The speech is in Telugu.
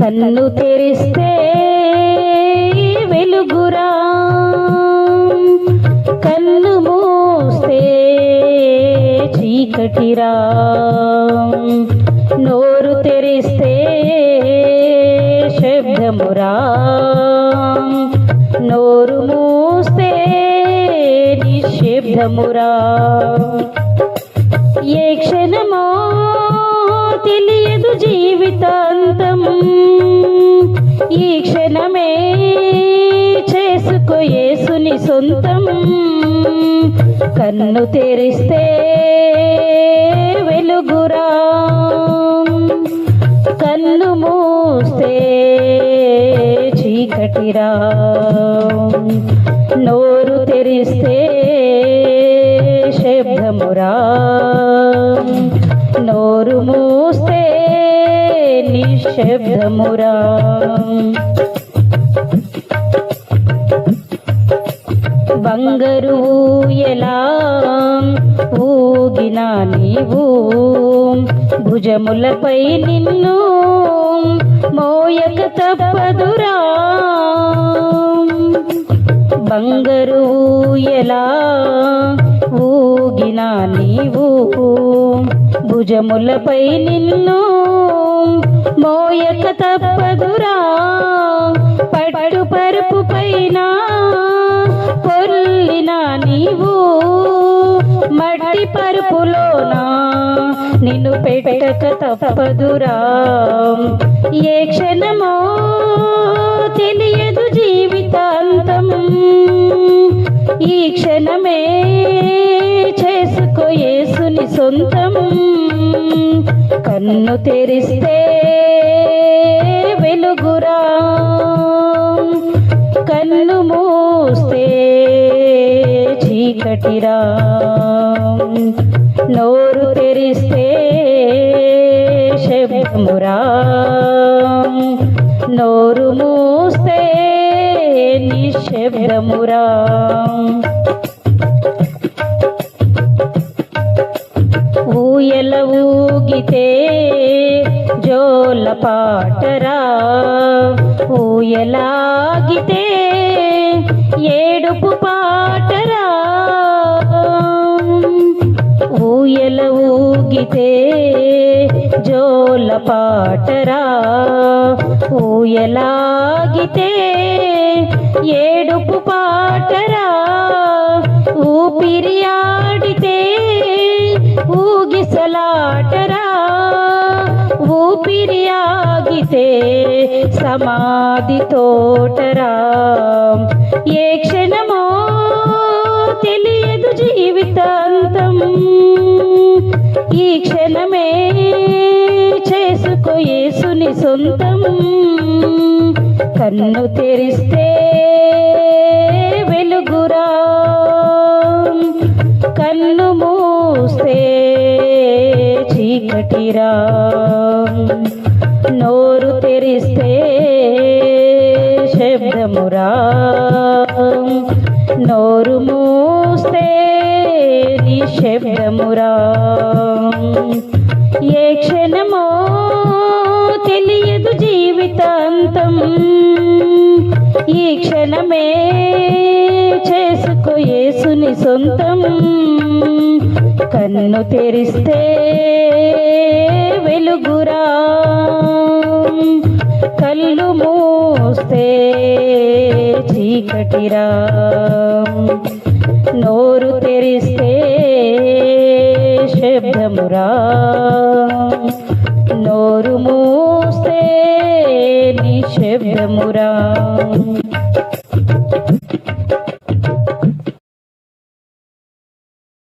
కన్ను తెరిస్తే వెలుగురా. కన్ను మూస్తే చీకటిరా. నోరు తెరిస్తే శబ్దమురా. నోరు మూస్తే నిశ్శబ్దమురా. ఏ క్షణమో జీవితాంతం ఈ క్షణమే చేసుకో యేసుని సొంతం. కన్ను తెరిస్తే వెలుగురా. కన్ను మూస్తే చీకటిరా. నోరు తెరిస్తే శబ్దమురా. నోరు మూ శబ్దమురా. బంగరు ఎలా ఊగినా నీవు? భుజములపై నిన్ను మోయక తప్పదురా. బంగరు ఎలా ఊగినా నీవు? భుజములపై నిన్ను మోయక తప్పదురా. పట్టు పరుపు పైన పొల్లిన నీవు మట్టి పరుపులోన నిన్ను పెట్టక తప్పదురా. ఏ క్షణమో తెలియదు జీవితాంతం ఈ క్షణమే చేసుకోయేసుని సొంతం. కన్ను తెరిస్తే వెలుగురా కన్ను మూస్తే చీకటిరా. నోరు తెరిస్తే శబ్దమురా. నోరు మూస్తే నిశ్శబ్దమురా. ఊయల ఊ ఊగితే జోల పాటరా ఊయలాగితే ఏడుపు పాటరా ఊయల ఊగితే జోల పాటరా ఊయలాగితే ఏడుపు పాటరా ఊపిరి ఆడితే సమాధి తోటరా. ఏ క్షణమో తెలియదు జీవితాంతం. ఈ క్షణమే చేసుకో యేసుని సొంతం. కన్ను తెరిస్తే వెలుగురా. కన్ను మూస్తే చీకటిరా. తెరిస్తే శబ్దమురా. నోరు మూస్తే నిశబ్దమురా ఏ క్షణమో తెలియదు జీవితాంతం. ఈ క్షణమే చేసుకో యేసుని సొంతం. కన్ను తెరిస్తే వెలుగురా. కళ్ళు మూస్తే చీకటిరా నోరు తెరిస్తే శబ్దమురా నోరు మూస్తే నిశబ్దమురా